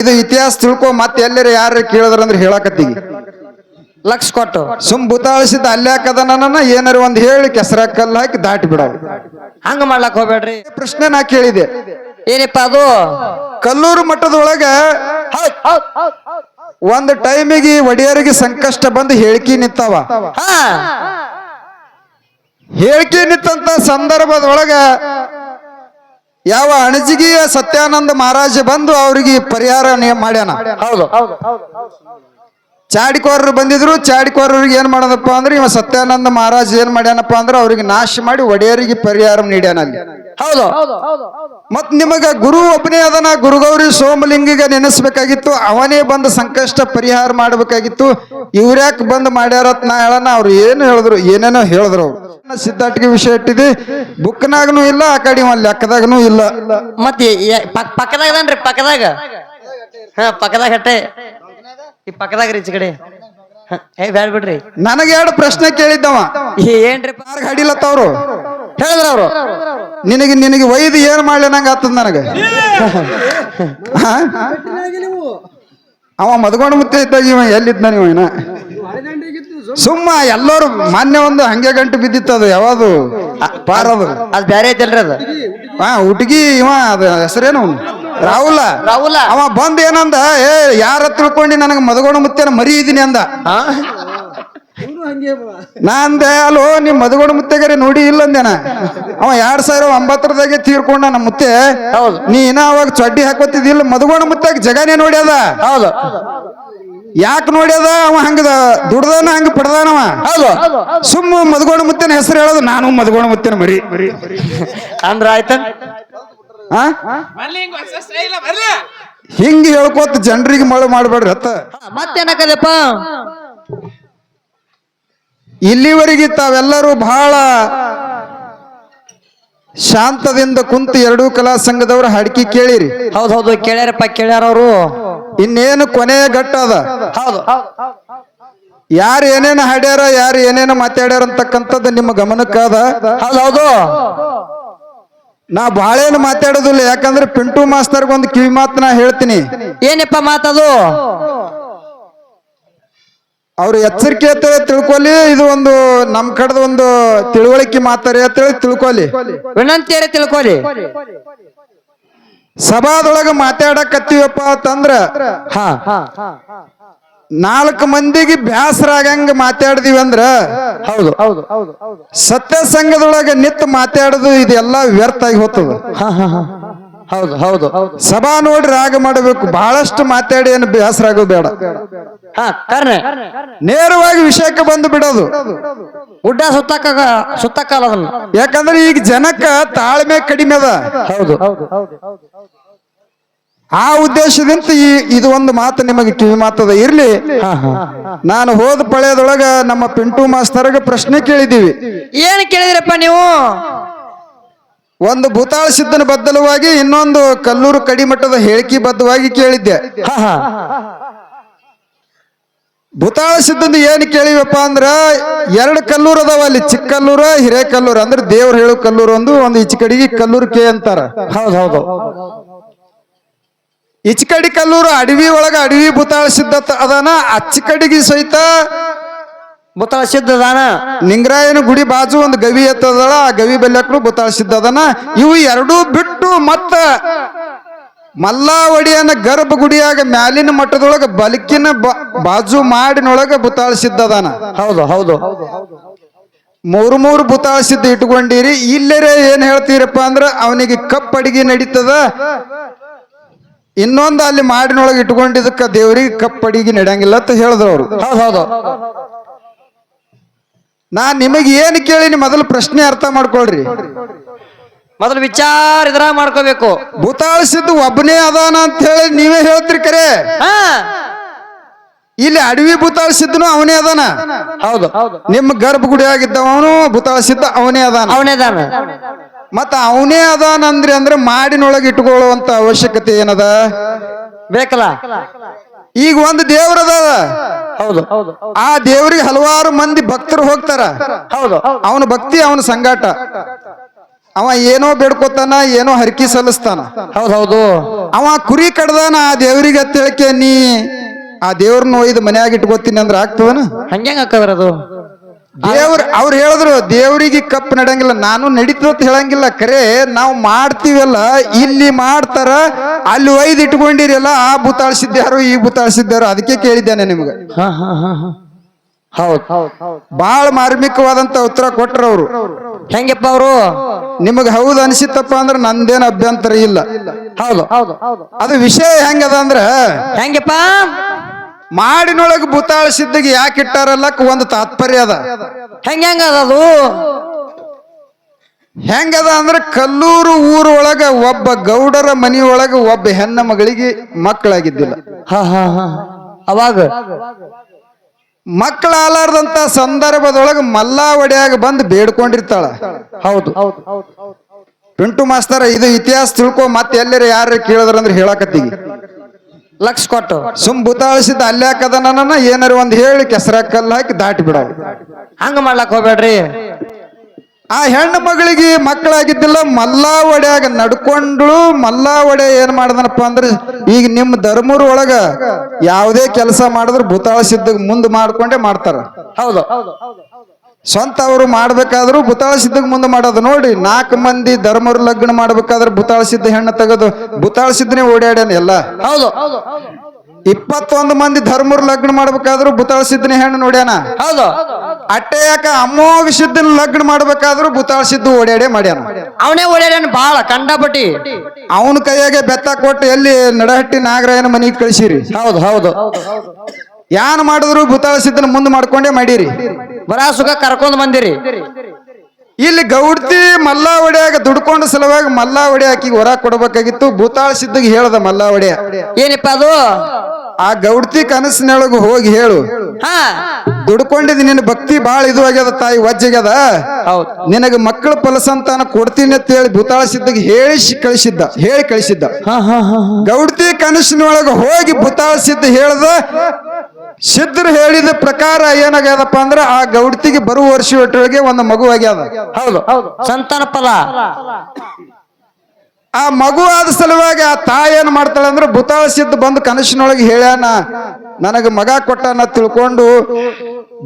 ಇದು ಇತಿಹಾಸ ತಿಳ್ಕೊ ಮತ್ತೆ ಎಲ್ಲರ ಯಾರು ಕೇಳಿದ್ರ ಅಂದ್ರೆ ಹೇಳಕತ್ತೀವಿ. ಲಕ್ಷ ಕೊಟ್ಟು. ಸುಮ್ ಬುತಾಳಿಸಿದ ಅಲ್ಲೇ ಹಾಕದನ ಏನಾರ ಒಂದ್ ಹೇಳಿ ಕೆಸರ ಕಲ್ಲು ಹಾಕಿ ದಾಟಿ ಬಿಡ ಹಂಗ ಮಾಡ್ಲಕ್ ಹೋಗ್ಬೇಡ್ರಿ. ಪ್ರಶ್ನೆ ನಾ ಕೇಳಿದೆ. ಏನಪ್ಪ ಅದು? ಕಲ್ಲೂರು ಮಠದೊಳಗ. ಒಂದ್ ಟೈಮಿಗೆ ಒಡೆಯರಿಗೆ ಸಂಕಷ್ಟ ಬಂದು ಹೇಳಿಕೆ ನಿಂತವ. ಹೇಳಿಕೆ ನಿಂತಂತ ಸಂದರ್ಭದೊಳಗ ಯಾವ ಅಣಜಿಗಿಯ ಸತ್ಯಾನಂದ ಮಹಾರಾಜ ಬಂದು ಅವ್ರಿಗೆ ಪರಿಹಾರ ಮಾಡ್ಯಾನ? ಹೌದು. ಚಾಡಿಕೋರರು ಬಂದಿದ್ರು ಚಾಡಿಕೋರರಿಗೆ ಏನ್ ಮಾಡೋದಪ್ಪ ಅಂದ್ರೆ ಇವ ಸತ್ಯಾನಂದ ಮಹಾರಾಜ್ ಏನ್ ಮಾಡ್ಯಾನಪ್ಪ ಅಂದ್ರೆ ಅವ್ರಿಗೆ ನಾಶ ಮಾಡಿ ಒಡೆಯರಿಗೆ ಪರಿಹಾರ ನೀಡ್ಯಾನ ಅಲ್ಲಿ. ಹೌದು. ಮತ್ ನಿಮಗ ಗುರು ಒಬ್ಬನೇ ಅದನ ಗುರುಗೌರಿ ಸೋಮಲಿಂಗಿಗೆ ನೆನೆಸ್ಬೇಕಾಗಿತ್ತು ಅವನೇ ಬಂದು ಸಂಕಷ್ಟ ಪರಿಹಾರ ಮಾಡಬೇಕಾಗಿತ್ತು. ಇವ್ರ್ಯಾಕ್ ಬಂದು ಮಾಡ್ಯಾರತ್ ನಾ ಹೇಳನ ಅವ್ರು ಏನು ಹೇಳಿದ್ರು ಏನೇನೋ ಹೇಳಿದ್ರು ಅವ್ರು. ಸಿದ್ಧಾಟಿಗೆ ವಿಷಯ ಇಟ್ಟಿದೆ. ಬುಕ್ನಾಗನು ಇಲ್ಲ ಆ ಕಡೆ ಒಂದು ಲೆಕ್ಕದಾಗನು ಇಲ್ಲ. ಮತ್ತೆ ಪಕ್ಕದಾಗ ಪಕ್ಕದಾಗದನ್ರಿ ಪಕ್ಕದಾಗ. ಹಾ ಪಕ್ಕದಾಗ ಹಟ್ಟೆ. ಈ ಪಕ್ಕದಾಗ ರೀ ಕಡೆ. ಏ ಬ್ಯಾಡ್ ಬಿಡ್ರಿ. ನನಗೆ ಎರಡು ಪ್ರಶ್ನೆ ಕೇಳಿದ್ದವ. ಏನ್ರಿ? ಯಾರ್ಗ್ ಹಡಿಲತ್ತವ್ರು ಹೇಳಿದ್ರ ಅವ್ರು? ನಿನಗೆ ನಿನಗೆ ಒಯ್ದು ಏನ್ ಮಾಡ್ಲೇನಂಗ ಆತದ ನನಗೆ? ಅವ ಮದ್ಕೊಂಡು ಮುತ್ತೆ ಇದ್ದಾಗ ಇವ ಎಲ್ಲಿದ್ದ ನೀವು ಇನ್ನ? ಸುಮ್ಮ ಎಲ್ಲರೂ ಮಾನ್ಯ ಒಂದು ಹಂಗೆ ಗಂಟು ಬಿದ್ದಿತ್ತು ಅದು ಯಾವುದು? ಪಾರದು ಅದ್. ಬೇರೆ ಐತಲ್ರಿ ಅದು. ಹಾ ಹುಡುಗಿ ಇವ ಅದ ಹೆಸರೇನು? ರಾಹುಲ. ರಾಹುಲ. ಅವ ಬಂದ್ ಏನಂದ ಏ ಯಾರ ತಿಳ್ಕೊಂಡಿ ನನಗೆ ಮದಗೋಣ ಮುತ್ತೇನ ಮರಿ ಇದೀನಿ ಅಂದ. ನಾ ಅಂದೆ ಅಲ್ಲೋ ನಿಮ್ ಮದಗೋಣ ಮುತ್ತೆಗರೆ ನೋಡಿ ಇಲ್ಲ ಅಂದೇನ ಅವ ಎರಡ್ ಸಾವಿರ ಒಂಬತ್ತರದಾಗೆ ತೀರ್ಕೊಂಡ ನಮ್ಮ ಮುತ್ತೆ ಹೌದು. ನೀ ಇನ್ನ ಅವಾಗ ಚಡ್ಡಿ ಹಾಕೋತಿದ್ದಿಲ್ಲ ಮದಗೋಣ ಮುತ್ತಾಗ ಜಗನೇ ನೋಡ್ಯದ ಹೌದು. ಯಾಕೆ ನೋಡ್ಯದ? ಅವ ಹಂಗದ ದುಡ್ದಾನ ಹಂಗ ಪಡ್ದಾನವ. ಹೌದು. ಸುಮ್ಮ ಮದಗೋಣ ಮುತ್ತಿನ ಹೆಸರು ಹೇಳೋದು ನಾನು ಮದಗೋಣ ಮುತ್ತಿನ ಮರಿ. ಅಂದ್ರ ಆಯ್ತ? ಹಿಂಗ ಹೇಳ್ಕೋತ ಜನರಿಗೆ ಮಳೆ ಮಾಡ್ಬೇಡ್ರಿ ಅತ್ತ ಮತ್ತೇನಕ್ಕದಪ್ಪ? ಇಲ್ಲಿವರೆಗೆ ತಾವೆಲ್ಲರೂ ಬಹಳ ಶಾಂತದಿಂದ ಕುಂತು ಎರಡೂ ಕಲಾ ಸಂಘದವರು ಹಾಡಿಕೆ ಕೇಳಿರಿ. ಹೌದೌದು ಹೌದು ಕೇಳ್ಯಾರಪ್ಪ ಕೇಳ್ಯಾರ ಅವರು ಇನ್ನೇನು ಕೊನೆಯ ಘಟ್ಟ ಅದ? ಹೌದು. ಯಾರು ಏನೇನು ಹಾಡ್ಯಾರ ಯಾರು ಏನೇನು ಮಾತಾಡ್ಯಾರ ಅಂತಕ್ಕಂಥದ್ದು ನಿಮ್ಮ ಗಮನಕ್ಕಾದ ಹೌದು ಹೌದು. ನಾ ಬಾಳೇನು ಮಾತಾಡೋದಿಲ್ಲ ಯಾಕಂದ್ರೆ ಪಿಂಟು ಮಾಸ್ತರ್ಗೆ ಒಂದು ಕಿವಿ ಮಾತು ನಾ ಹೇಳ್ತೀನಿ. ಏನಪ್ಪ ಮಾತದು ಅವ್ರು ಎಚ್ಚರಿಕೆ ಅಂತ ತಿಳ್ಕೊಲಿ ಇದು ಒಂದು ನಮ್ ಕಡೆದ ಒಂದು ತಿಳುವಳಿಕೆ ಮಾತಾರೆ ಅಂತೇಳಿ ತಿಳ್ಕೊಲಿ. ವಿನಂತಿಯರೇ ತಿಳ್ಕೊಲಿ. ಸಭಾದೊಳಗ ಮಾತಾಡಕತ್ತೀವಪ್ಪ ಅಂತಂದ್ರ ಹಾ ನಾಲ್ಕು ಮಂದಿಗೆ ಬ್ಯಾಸರ ಆಗಂಗ ಮಾತಾಡಿದಿವಿ ಅಂದ್ರ ಹೌದು ಹೌದು ಹೌದು ಹೌದು. ಸತ್ಯ ಸಂಘದೊಳಗ ನಿತ್ತು ಮಾತಾಡೋದು ಇದೆಲ್ಲ ವ್ಯರ್ಥ ಆಗಿ ಹೋಗ್ತದ ಹೌದು ಹೌದು ಹೌದು. ಸಭಾ ನೋಡಿ ರಾಗ ಮಾಡಬೇಕು. ಬಹಳಷ್ಟು ಮಾತಾಡಿ ಏನು ಬೇಸರ ಆಗೋದು ಬೇಡ ಹಾ ನೇರವಾಗಿ ವಿಷಯಕ್ಕೆ ಬಂದು ಬಿಡೋದು. ಗುಡ್ಡ ಸುತ್ತಕ್ಕ ಸುತ್ತಕ್ಕಲ್ಲ ಅದನ್ನ. ಯಾಕಂದ್ರೆ ಈಗ ಜನಕ್ಕ ತಾಳ್ಮೆ ಕಡಿಮೆ ಅದ. ಹೌದು. ಆ ಉದ್ದೇಶದಿಂದ ಈ ಇದು ಒಂದು ಮಾತು ನಿಮಗೆ ಕಿವಿ ಮಾತದ. ಇರ್ಲಿ. ನಾನು ಹೋದ ಪಳೆಯದೊಳಗ ನಮ್ಮ ಪಿಂಟು ಮಾಸ್ತರ್ಗ ಪ್ರಶ್ನೆ ಕೇಳಿದೀವಿ ಏನ್ ಕೇಳಿದ್ರಪ್ಪ ನೀವು? ಒಂದು ಭೂತಾಳ ಸಿದ್ಧನ ಬದ್ದಲವಾಗಿ ಇನ್ನೊಂದು ಕಲ್ಲೂರು ಕಡಿಮಟ್ಟದ ಹೇಳಿಕೆ ಬದ್ಧವಾಗಿ ಕೇಳಿದ್ದೆ. ಭೂತಾಳ ಸಿದ್ಧಂದು ಏನ್ ಕೇಳಿವಪ್ಪ ಅಂದ್ರ ಎರಡು ಕಲ್ಲೂರು ಅದಾವ ಅಲ್ಲಿ ಚಿಕ್ಕಲ್ಲೂರ ಹಿರೇಕಲ್ಲೂರು ಅಂದ್ರೆ ದೇವ್ರು ಹೇಳು ಕಲ್ಲೂರು ಒಂದು ಒಂದು ಈಚಕಡಿಗೆ ಕಲ್ಲೂರು ಕೆ ಅಂತಾರ. ಹೌದು ಹೌದು ಈಚಕಡಿ ಕಲ್ಲೂರು ಅಡವಿ ಒಳಗ ಅಡವಿ ಭೂತಾಳ ಸಿದ್ಧ ಅದಾನ ಅಚ್ಚಕಡಿಗೆ ಸಹಿತ ಮುತ್ತಳ ಸಿದ್ಧದಾನ ನಿಂಗರಾಯನ ಗುಡಿ ಬಾಜು ಒಂದು ಗವಿ ಎತ್ತದಳ ಆ ಗವಿ ಬೆಲ್ಲಕ್ಕೂ ಬುತಾಳ ಸಿದ್ಧ ಅದಾನ ಇವು ಎರಡೂ ಬಿಟ್ಟು ಮತ್ತ ಗರ್ಭ ಗುಡಿಯಾಗ ಮ್ಯಾಲಿನ ಮಟ್ಟದೊಳಗ ಬಲಕಿನ ಬ- ಬಾಜು ಮಾಡಿನೊಳಗ ಬುತ್ತಾಳ ಸಿದ್ಧ ಅದಾನ ಹೌದು ಹೌದು. ಮೂರು ಮೂರು ಬುತ್ತಾಳ ಸಿದ್ಧ ಇಟ್ಕೊಂಡಿರಿ. ಇಲ್ಲರೇ ಏನ್ ಹೇಳ್ತೀರಪ್ಪ ಅಂದ್ರ ಅವನಿಗೆ ಕಪ್ ಅಡಿಗೆ ನಡೀತದ. ಇನ್ನೊಂದು ಅಲ್ಲಿ ಮಾಡಿನೊಳಗೆ ಇಟ್ಕೊಂಡಿದ್ದಕ್ಕ ದೇವ್ರಿಗೆ ಕಪ್ ಅಡಿಗೆ ನಡೆಯಂಗಿಲ್ಲ ಅಂತ ಹೇಳಿದ್ರು ಅವರು. ಹೌದು ಹೌದು. ನಾ ನಿಮಗೆ ಏನು ಕೇಳಿನಿ ಮೊದಲು ಪ್ರಶ್ನೆ ಅರ್ಥ ಮಾಡ್ಕೊಳ್ರಿ. ಮೊದಲು ವಿಚಾರ ಇದ್ರ ಮಾಡ್ಕೋಬೇಕು. ಭೂತಾಳ ಸಿದ್ಧ ಒಬ್ಬನೇ ಅದಾನ ಅಂತ ಹೇಳಿ ನೀವೇ ಹೇಳ್ತೀರಿ ಕರೆ? ಹಾ. ಇಲ್ಲಿ ಅಡವಿ ಭೂತಾಳ ಸಿದ್ಧನು ಅವನೇ ಅದಾನ? ಹೌದು. ನಿಮ್ಮ ಗರ್ಭಗುಡಿ ಆಗಿದ್ದವನು ಭೂತಾಳ ಸಿದ್ಧ ಅವನೇ ಅದಾನ? ಅವನೇದಾನ ಮತ್ತ ಅವನೇ ಅದಾನ ಅಂದ್ರಿ ಅಂದ್ರೆ ಮಾಡಿನೊಳಗೆ ಇಟ್ಕೊಳ್ಳುವಂತ ಅವಶ್ಯಕತೆ ಏನದ? ಬೇಕಲ್ಲ? ಈಗ ಒಂದು ದೇವ್ರದ ಹೌದು. ಹೌದು. ಆ ದೇವ್ರಿಗೆ ಹಲವಾರು ಮಂದಿ ಭಕ್ತರು ಹೋಗ್ತಾರ. ಹೌದು. ಅವನ ಭಕ್ತಿ ಅವನ ಸಂಗಾಟ. ಅವ ಏನೋ ಬೇಡ್ಕೋತಾನ ಏನೋ ಹರಕಿ ಸಲ್ಲಿಸ್ತಾನ. ಹೌದೌದು ಹೌದು. ಅವ ಕುರಿ ಕಡ್ದಾನ ಆ ದೇವ್ರಿಗೆ ತಿಳಕೆ ನೀ ಆ ದೇವ್ರನ್ನ ಒಯ್ದು ಮನ್ಯಾಗ ಇಟ್ಕೋತೀನಿ ಅಂದ್ರೆ ಆಗ್ತದನ? ಹಂಗೆ ಹಾಕದ್ರ ಅದು? ದೇವ್ರ ಅವ್ರು ಹೇಳಿದ್ರು ದೇವ್ರಿಗೆ ಕಪ್ ನಡಂಗಿಲ್ಲ ನಾನು ನಡೀತದ ಹೇಳಂಗಿಲ್ಲ. ಕರೆ ನಾವು ಮಾಡ್ತೀವಲ್ಲ ಇಲ್ಲಿ ಮಾಡ್ತಾರ ಅಲ್ಲಿ ಒಯ್ದು ಇಟ್ಕೊಂಡಿರಲ್ಲ ಆ ಬುತಾಳ್ಸಿದ್ಯಾರು ಈ ಬುತಾಳ್ಸಿದ್ಯಾರು ಅದಕ್ಕೆ ಕೇಳಿದ್ದೇನೆ ನಿಮ್ಗೆ. ಹೌದ್. ಬಾಳ ಮಾರ್ಮಿಕವಾದಂತ ಉತ್ತರ ಕೊಟ್ರ ಅವರು. ಹೆಂಗಪ್ಪ ಅವರು? ನಿಮಗ್ ಹೌದು ಅನ್ಸಿತ್ತಪ್ಪ ಅಂದ್ರೆ ನಂದೇನು ಅಭ್ಯಂತರ ಇಲ್ಲ. ಹೌದು. ಅದು ವಿಷಯ ಹೆಂಗದ ಅಂದ್ರ ಹೆಂಗಪ್ಪ? ಮಾಡಿನೊಳಗೆ ಬುತಾಳಿಸಿದ್ದಗೆ ಯಾಕೆ ಇಟ್ಟಾರಲ್ಲಕ್ಕ ಒಂದು ತಾತ್ಪರ್ಯ ಅದ. ಹೆಂಗ ಅದ ಅದು? ಹೆಂಗದ ಅಂದ್ರೆ ಕಲ್ಲೂರು ಊರೊಳಗ ಒಬ್ಬ ಗೌಡರ ಮನೆಯೊಳಗ ಒಬ್ಬ ಹೆಣ್ಣ ಮಗಳಿಗೆ ಮಕ್ಕಳಾಗಿದ್ದಿಲ್ಲ. ಹಾ ಹಾ ಹಾ. ಅವಾಗ? ಮಕ್ಕಳಾಲಾರ್ದಂತ ಸಂದರ್ಭದೊಳಗ ಮಲ್ಲಾ ಒಡೆಯಾಗ ಬಂದು ಬೇಡ್ಕೊಂಡಿರ್ತಾಳ. ಹೌದು. ಪಿಂಟು ಮಾಸ್ತರ ಇದು ಇತಿಹಾಸ ತಿಳ್ಕೊ ಮತ್ತೆ ಎಲ್ಲರ ಯಾರು ಕೇಳಿದ್ರಂದ್ರೆ ಹೇಳಕತ್ತೀಗಿ ಲಕ್ಷ ಕೊಟ್ಟು. ಸುಮ್ ಬುತಾಳಿಸಿದ ಹಾಕದ ನನ್ನ ಏನಾರು ಒಂದ್ ಹೇಳಿ ಕೆಸರ ಕಲ್ಲು ಹಾಕಿ ದಾಟಿ ಬಿಡ. ಹಂಗ ಮಾಡ್ಲಕ್ ಹೋಗ್ಬೇಡ್ರಿ. ಆ ಹೆಣ್ಣು ಮಗಳಿಗೆ ಮಕ್ಕಳಾಗಿದ್ದಿಲ್ಲ ಮಲ್ಲಾ ಒಡೆಯಾಗ ನಡ್ಕೊಂಡ್ಳು ಮಲ್ಲಾ ಒಡೆ ಏನ್ ಮಾಡ್ದನಪ್ಪ ಅಂದ್ರೆ ಈಗ ನಿಮ್ ಧರ್ಮೂರ್ ಒಳಗ ಯಾವುದೇ ಕೆಲಸ ಮಾಡಿದ್ರು ಭೂತಾಳ ಮುಂದ್ ಮಾಡ್ಕೊಂಡೇ ಮಾಡ್ತಾರ. ಹೌದು. ಸ್ವಂತ ಅವರು ಮಾಡ್ಬೇಕಾದ್ರೂ ಭೂತಾಳ ಸಿದ್ಧಗ್ ಮುಂದೆ ಮಾಡೋದು. ನೋಡಿ ನಾಲ್ಕು ಮಂದಿ ಧರ್ಮರು ಲಗ್ನ ಮಾಡ್ಬೇಕಾದ್ರೆ ಭೂತಾಳ ಸಿದ್ಧ ಹೆಣ್ಣು ತೆಗೆದು ಭೂತಾಳ ಸಿದ್ಧನೇ ಓಡಾಡ್ಯಾನ ಎಲ್ಲ. ಹೌದು. ಇಪ್ಪತ್ತೊಂದು ಮಂದಿ ಧರ್ಮರು ಲಗ್ನ ಮಾಡ್ಬೇಕಾದ್ರೂ ಭೂತಾಳ ಸಿದ್ಧನೇ ಹೆಣ್ಣು ನೋಡ್ಯಾನ. ಹೌದು. ಅಟ್ಟೆ ಯಾಕ ಅಮೋಘ ಸಿದ್ಧನ ಲಗ್ನ ಮಾಡ್ಬೇಕಾದ್ರೂ ಭೂತಾಳ ಸಿದ್ಧ ಓಡಾಡೇ ಮಾಡ್ಯಾನ. ಅವನೇ ಓಡಾಡ್ಯಾನ ಬಾಳ ಕಂಡಪಟ್ಟಿ. ಅವನ ಕೈಯಾಗೆ ಬೆತ್ತ ಕೊಟ್ಟು ಎಲ್ಲಿ ನಡಹಟ್ಟಿ ನಾಗರಾಯನ ಮನೆಗೆ ಕಳಿಸಿರಿ. ಹೌದು ಹೌದು. ಯಾನ್ ಮಾಡಿದ್ರು ಭೂತಾಳ ಸಿದ್ಧನ ಮುಂದೆ ಮಾಡ್ಕೊಂಡೇ ಮಾಡೀರಿ. ಬರಾ ಸುಖ ಕರ್ಕೊಂಡ್ ಬಂದಿರಿ. ಇಲ್ಲಿ ಗೌಡ್ತಿ ಮಲ್ಲಾ ಒಡೆಯಾಗ ದುಡ್ಕೊಂಡ ಸಲುವಾಗಿ ಮಲ್ಲಾ ಒಡೆ ಆಕಿಗೆ ಹೊರ ಕೊಡ್ಬೇಕಾಗಿತ್ತು. ಭೂತಾಳ ಸಿದ್ಧಗೆ ಹೇಳ್ದ ಮಲ್ಲಾ ಒಡೆಯ ಏನಪ್ಪ ಅದು? ಆ ಗೌಡ್ತಿ ಕನಸಿನೊಳಗೆ ಹೋಗಿ ಹೇಳು. ಹಾ. ದುಡ್ಕೊಂಡಿದ್ ನಿನ್ನ ಭಕ್ತಿ ಬಾಳ ಇದು ಆಗ್ಯದ ತಾಯಿ ವಜ್ಜಗ್ಯದ ನಿನಗ ಮಕ್ಕಳ ಫಲಸಂತಾನ ಕೊಡ್ತೀನಿ ಅಂತ ಹೇಳಿ ಭೂತಾಳ ಸಿದ್ಧಗೆ ಹೇಳಿ ಕಳಿಸಿದ್ದ ಹೇಳಿ ಕಳಿಸಿದ್ದ. ಗೌಡ್ತಿ ಕನಸಿನೊಳಗ ಹೋಗಿ ಭೂತಾಳ ಸಿದ್ಧ ಹೇಳ್ದ ಸಿದ್ಧರು ಹೇಳಿದ ಪ್ರಕಾರ ಏನಾಗ್ಯದಪ್ಪ ಅಂದ್ರೆ ಆ ಗೌಡ್ತಿಗೆ ಬರುವ ವರ್ಷ ಒಟ್ಟೊಳಗೆ ಒಂದು ಮಗು ಆಗ್ಯದ. ಹೌದು. ಹೌದು. ಸಂತಾನ ಫಲ. ಆ ಮಗು ಆದ ಸಲುವಾಗಿ ಆ ತಾಯಿ ಏನ್ ಮಾಡ್ತಾಳೆ ಅಂದ್ರೆ ಭೂತಾಳ ಸಿದ್ಧ ಬಂದು ಕನಸಿನೊಳಗೆ ಹೇಳ್ಯಾನ ನನಗ ಮಗ ಕೊಟ್ಟಾನ ತಿಳ್ಕೊಂಡು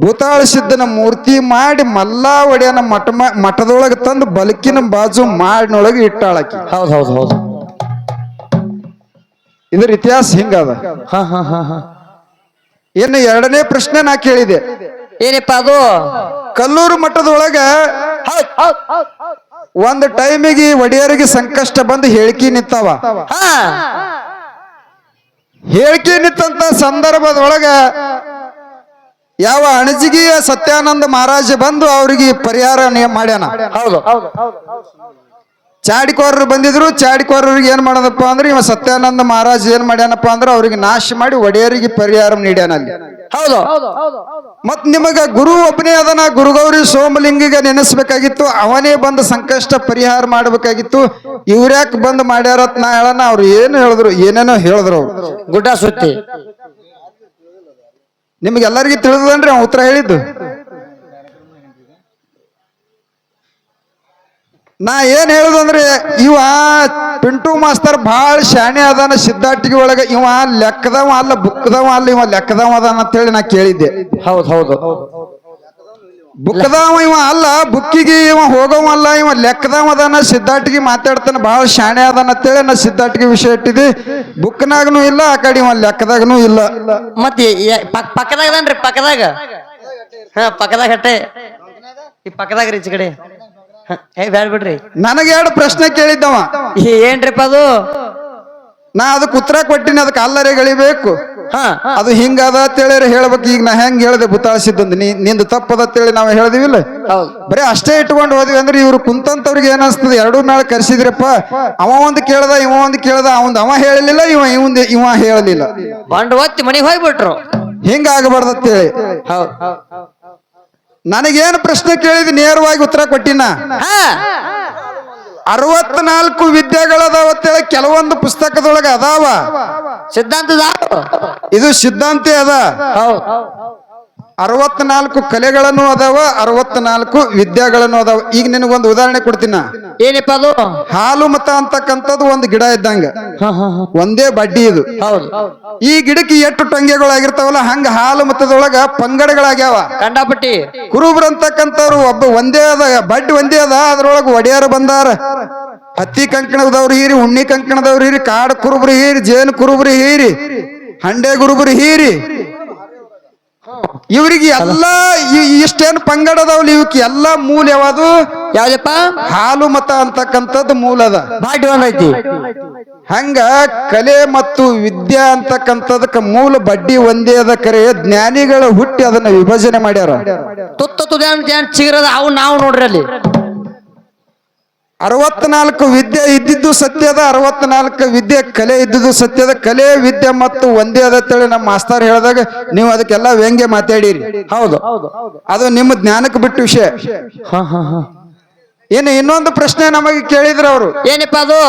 ಭೂತಾಳ ಸಿದ್ಧನ ಮೂರ್ತಿ ಮಾಡಿ ಮಲ್ಲಾ ಒಡೆಯನ ಮಠ ಮಠದೊಳಗೆ ತಂದು ಬಲಕಿನ ಬಾಜು ಮಾಡಿನೊಳಗೆ ಇಟ್ಟಾಳಕಿ ಹೌದು ಹೌದು ಹೌದು. ಇದ್ರ ಇತಿಹಾಸ ಹಿಂಗದ. ಹಾ ಹಾ ಹಾ ಹಾ. ಇನ್ನು ಎರಡನೇ ಪ್ರಶ್ನೆ ನಾ ಕೇಳಿದೆ. ಏನಪ್ಪ ಅದು? ಕಲ್ಲೂರು ಮಠದೊಳಗ ಒಂದು ಟೈಮಿಗೆ ಒಡೆಯರಿಗೆ ಸಂಕಷ್ಟ ಬಂದು ಹೇಳಿಕೆ ನಿಂತಾವ. ಹೇಳಿಕೆ ನಿಂತಂತ ಸಂದರ್ಭದೊಳಗ ಯಾವ ಅಣಜಿಗಿಯ ಸತ್ಯಾನಂದ ಮಹಾರಾಜ ಬಂದು ಅವರಿಗೆ ಪರಿಹಾರ ಮಾಡ್ಯಾನ. ಹೌದು. ಚಾಡಿಕೋರರು ಬಂದಿದ್ರು ಚಾಡಿಕೋರರಿಗೆ ಏನು ಮಾಡೋದಪ್ಪ ಅಂದ್ರೆ ಇವ ಸತ್ಯಾನಂದ ಮಹಾರಾಜ್ ಏನ್ ಮಾಡ್ಯಾನಪ್ಪ ಅಂದ್ರೆ ಅವ್ರಿಗೆ ನಾಶ ಮಾಡಿ ಒಡೆಯರಿಗೆ ಪರಿಹಾರ ನೀಡ್ಯಾನ ಅಲ್ಲಿ. ಹೌದು. ಮತ್ ನಿಮಗ ಗುರು ಒಬ್ಬನೇ ಅದನ ಗುರುಗೌರಿ ಸೋಮಲಿಂಗಿಗೆ ನೆನೆಸ್ಬೇಕಾಗಿತ್ತು ಅವನೇ ಬಂದು ಸಂಕಷ್ಟ ಪರಿಹಾರ ಮಾಡಬೇಕಾಗಿತ್ತು. ಇವ್ರ್ಯಾಕ್ ಬಂದು ಮಾಡ್ಯಾರತ್ ನಾ ಹೇಳನ ಅವ್ರು ಏನು ಹೇಳಿದ್ರು ಏನೇನೋ ಹೇಳಿದ್ರು ಅವ್ರು. ಗುಡ್ಡ ಸುತ್ತಿ. ನಿಮ್ಗೆಲ್ಲರಿಗೂ ತಿಳಿದನ್ರಿ ಅವ್ನು ಉತ್ತರ ಹೇಳಿದ್ದು. ನಾ ಏನ್ ಹೇಳುದಂದ್ರೆ ಇವ ಪಿಂಟು ಮಾಸ್ತರ್ ಬಹಳ ಶಾಣೆ ಅದಾನ ಸಿದ್ಧಾಟಿಗೆ ಒಳಗ. ಇವ ಲೆಕ್ಕದವ ಅಲ್ಲ ಬುಕ್ಕದವ ಅಲ್ಲ ಇವ ಲೆಕ್ಕದವ ಅದಾನ ಅಂತೇಳಿ ನಾ ಕೇಳಿದ್ದೆ. ಹೌದು ಹೌದು. ಬುಕ್ಕದವ ಇವ ಅಲ್ಲ ಬುಕ್ಕಿಗೆ ಇವ ಹೋಗವ ಅಲ್ಲ ಇವ ಲೆಕ್ಕದವ ಅದಾನ ಸಿದ್ಧಾಟಿಗೆ ಮಾತಾಡ್ತಾನೆ ಬಹಳ ಶಾಣೆ ಅದಾನ ಅಂತೇಳಿ ನಾ ಸಿದ್ಧಾಟಿಗೆ ವಿಷಯ ಇಟ್ಟಿದ್ದೆ. ಬುಕ್ನಾಗನು ಇಲ್ಲ ಆ ಕಡೆ ಇವ ಲೆಕ್ಕದಾಗನು ಇಲ್ಲ. ಮತ್ತೆ ಪಕ್ಕದಾಗದನ್ರಿ ಪಕ್ಕದಾಗ? ಹಾ ಪಕ್ಕದಾಗ ಹಟ್ಟೆ. ಈ ಪಕ್ಕದಾಗ ರೀ ಈಚೆ ಕಡೆ. ಏ ಬ್ಯಾಡ ಬಿಡ್ರಿ. ನನಗೆ ಎರಡು ಪ್ರಶ್ನೆ ಕೇಳಿದ್ದವ. ಏನ್ರಿಪ್ಪ ಅದು? ನಾ ಅದಕ್ಕೆ ಉತ್ತರ ಕೊಟ್ಟಿನಿ ಅದಕ್ಕೆ ಅಲ್ಲರೆ ಗಳಿಬೇಕು. ಹಾ ಅದು ಹಿಂಗದ ಅಂತೇಳಿ ಹೇಳ್ಬೇಕು. ಈಗ ನಾ ಹೆಂಗ್ ಹೇಳ್ದೆ ಬುತಾಳಿಸಿದ್ದು ನೀ ನಿಂದು ತಪ್ಪದ ತಿಳಿ ನಾವು ಹೇಳ್ದಿವಿಲ್ಲ ಇಲ್ಲ? ಬರೀ ಅಷ್ಟೇ ಇಟ್ಕೊಂಡು ಹೋದ್ವಿ ಅಂದ್ರೆ ಇವ್ರು ಕುಂತಂತವ್ರಿಗೆ ಏನಸ್ತದ ಎರಡು ಎರಡೂ ಮೇಳ ಕರ್ಸಿದ್ರಪ್ಪ. ಅವ ಒಂದು ಕೇಳ್ದ ಇವ ಒಂದು ಕೇಳ್ದ ಅವಂದ್ ಅವ ಹೇಳಲಿಲ್ಲ ಇವ ಇವಂದ್ ಇವ ಹೇಳಲಿಲ್ಲ. ಬಂಡ್ ಒತ್ತಿ ಮನೆಗೆ ಹೋಗ್ಬಿಟ್ರು. ಹಿಂಗ ಆಗಬಾರ್ದು ತಿಳಿ ಹೌದು. ನನಗೇನು ಪ್ರಶ್ನೆ ಕೇಳಿದ ನೇರವಾಗಿ ಉತ್ತರ ಕೊಟ್ಟಿನ? ಅರವತ್ನಾಲ್ಕು ವಿದ್ಯೆಗಳದಾವ ಅಂತೇಳಿ ಕೆಲವೊಂದು ಪುಸ್ತಕದೊಳಗೆ ಅದಾವ. ಸಿದ್ಧಾಂತದ? ಇದು ಸಿದ್ಧಾಂತ ಅದ. ಅರವತ್ನಾಲ್ಕು ಕಲೆಗಳನ್ನು ಅದಾವ ಅರವತ್ನಾಲ್ಕು ವಿದ್ಯಾಗಳನ್ನು ಅದಾವ. ಈಗ ನಿನಗೊಂದು ಉದಾಹರಣೆ ಕೊಡ್ತೀನ. ಏನಪ್ಪ ಅದು? ಹಾಲು ಮತ ಅಂತಕ್ಕಂಥದ್ದು ಒಂದು ಗಿಡ ಇದ್ದಂಗ. ಒಂದೇ ಬಡ್ಡಿ ಇದು. ಹೌದು. ಈ ಗಿಡಕ್ಕೆ ಎಷ್ಟು ಟೊಂಗೆಗಳಾಗಿರ್ತಾವಲ್ಲ ಹಂಗ ಹಾಲು ಮತದೊಳಗ ಪಂಗಡಗಳಾಗ್ಯಾವ. ಕಂಡಾಪಟ್ಟಿ. ಕುರುಬ್ರ ಅಂತಕ್ಕಂಥವ್ರು ಒಬ್ಬ ಒಂದೇ ಅದ ಬಡ್ಡಿ ಒಂದೇ ಅದ ಅದ್ರೊಳಗ ಒಡೆಯರು ಬಂದಾರ. ಹತ್ತಿ ಕಂಕಣದವ್ರು ಹೀರಿ ಉಣ್ಣಿ ಕಂಕಣದವ್ರು ಹೀರಿ ಕಾಡು ಕುರುಬ್ರು ಹೀರಿ ಜೇನು ಕುರುಬ್ರು ಹೀರಿ ಹಂಡೆ ಗುರುಬ್ರು ಹೀರಿ. ಇವ್ರಿಗೆ ಎಲ್ಲಾ ಈ- ಇಷ್ಟೇನ್ ಪಂಗಡ ಅದಾವಲ್ಲ ಇವಕ್ಕೆ ಎಲ್ಲಾ ಮೂಲ ಯಾವುದು? ಯಾವ್ದಪ್ಪ? ಹಾಲು ಮತ ಅಂತಕ್ಕಂಥದ್ದು ಮೂಲ ಅದ. ಬಾಟಿ ಒಂದೈತಿ ಹಂಗ ಕಲೆ ಮತ್ತು ವಿದ್ಯಾ ಅಂತಕ್ಕಂಥದಕ್ಕ ಮೂಲ ಬಡ್ಡಿ ಒಂದೇ ಅದ ಕರೆ. ಜ್ಞಾನಿಗಳ ಹುಟ್ಟಿ ಅದನ್ನ ವಿಭಜನೆ ಮಾಡ್ಯಾರ. ತುತ್ತ ತುದ್ಯಾನ್ ಚೀರದ ಚಿಗರದ ಅವು ನಾವು ನೋಡ್ರಿ ಅಲ್ಲಿ ಅರವತ್ನಾಲ್ಕು ವಿದ್ಯೆ ಇದ್ದಿದ್ದು ಸತ್ಯದ ಅರವತ್ನಾಲ್ಕು ವಿದ್ಯೆ ಕಲೆ ಇದ್ದಿದ್ದು ಸತ್ಯದ ಕಲೆ ವಿದ್ಯೆ ಮತ್ತು ಒಂದೇ ಅದ ತಳಿ ನಮ್ಮ ಮಾಸ್ತಾರ್ ಹೇಳಿದಾಗ ನೀವು ಅದಕ್ಕೆಲ್ಲ ವ್ಯಂಗ್ಯ ಮಾತಾಡಿರಿ. ಹೌದು. ಅದು ನಿಮ್ಮ ಜ್ಞಾನಕ್ಕೆ ಬಿಟ್ಟು ವಿಷಯ. ಏನು ಇನ್ನೊಂದು ಪ್ರಶ್ನೆ ನಮಗೆ ಕೇಳಿದ್ರು ಅವರು. ಏನಪ್ಪ ಅದು?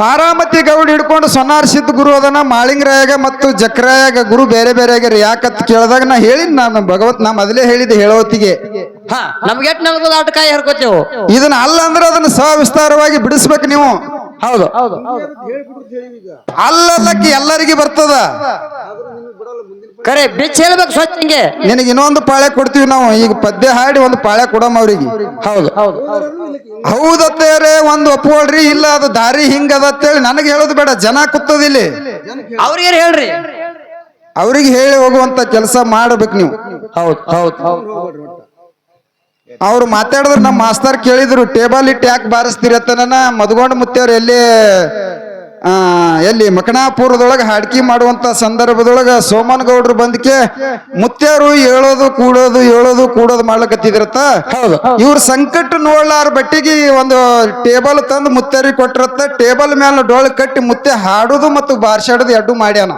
ಬಾರಾಮತಿ ಗೌಡ ಹಿಡ್ಕೊಂಡು ಸೊನಾರ್ಸಿದ್ ಗುರು ಅದನ್ನ ಮಾಳಿಂಗರಾಯಾಗ ಮತ್ತು ಜಕ್ರಾಯಾಗ ಗುರು ಬೇರೆ ಬೇರೆ ಆಗ್ಯಾರ ಯಾಕತ್ ಕೇಳಿದಾಗ ನಾ ಹೇಳಿದ್ ನಾನು ಭಗವತ್ ನಾ ಮೊದಲೇ ಹೇಳಿದ್ದೆ ಹೇಳೋತ್ತಿಗೆ ಹಾ ನಮ್ಗೆ ಎಟ್ ನಲ್ಗೋದು ಆಟ ಕಾಯಿ ಹರ್ಕೋತೇವು ಇದನ್ನ ಅಲ್ಲ ಅಂದ್ರೆ ಅದನ್ನ ಸವಿಸ್ತಾರವಾಗಿ ಬಿಡಿಸ್ಬೇಕು ನೀವು. ಹೌದು. ಅಲ್ಲಲ್ಲಕ್ಕೆ ಎಲ್ಲರಿಗೆ ಬರ್ತದ. ಕರೆ ಬಿಚ್ಚ ಹೇಳ್ಬೇಕು ಸ್ವಚ್ಛ ಹಿಂಗೆ ನಿನಗೆ ಇನ್ನೊಂದು ಪಾಳೆ ಕೊಡ್ತೀವಿ ನಾವು ಈಗ ಪದ್ಯ ಹಾಡಿ ಒಂದು ಪಾಳೆ ಕೊಡಮ್ಮ ಅವ್ರಿಗೆ. ಹೌದು ಹೌದು. ಹೌದತ್ತೇರೆ ಒಂದು ಒಪ್ಕೊಳ್ರಿ ಇಲ್ಲ ಅದು ದಾರಿ ಹಿಂಗದ ಅಂತೇಳಿ ನನಗೆ ಹೇಳೋದು ಬೇಡ ಜನ ಕೂತದಿಲ್ಲಿ ಅವ್ರಿಗೆ ಹೇಳ್ರಿ? ಅವ್ರಿಗೆ ಹೇಳಿ ಹೋಗುವಂತ ಕೆಲಸ ಮಾಡ್ಬೇಕು ನೀವು. ಹೌದು ಹೌದು. ಅವ್ರು ಮಾತಾಡಿದ್ರು ನಮ್ಮ ಮಾಸ್ತರ್ ಕೇಳಿದ್ರು ಟೇಬಲ್ ಇಟ್ಟು ಯಾಕೆ ಬಾರಿಸ್ತೀರಿ ಮದಗೊಂಡ ಮದ್ಗೊಂಡ್ ಮುತ್ತೇವ್ರು ಎಲ್ಲಿ ಆ ಎಲ್ಲಿ ಮಕಣಾಪುರದೊಳಗೆ ಹಾಡ್ಕಿ ಮಾಡುವಂತ ಸಂದರ್ಭದೊಳಗ ಸೋಮನ್ ಗೌಡ್ರು ಬಂದಕ್ಕೆ ಮುತ್ಯಾರು ಹೇಳೋದು ಕೂಡೋದು ಹೇಳೋದು ಕೂಡೋದು ಮಾಡ್ಲಕತ್ತಿದ್ರತ್ತ ಹೌದು. ಇವ್ರ ಸಂಕಟ ನೋಡ್ಲಾರ ಬಟ್ಟಿಗೆ ಒಂದು ಟೇಬಲ್ ತಂದು ಮುತ್ತೇರಿ ಕೊಟ್ಟಿರತ್ತ ಟೇಬಲ್ ಮೇಲೆ ಡೋಳು ಕಟ್ಟಿ ಮುತ್ತೆ ಹಾಡುದು ಮತ್ತು ಬಾರ್ಸಾಡೋದು ಎಡ್ಡು ಮಾಡ್ಯಾನ.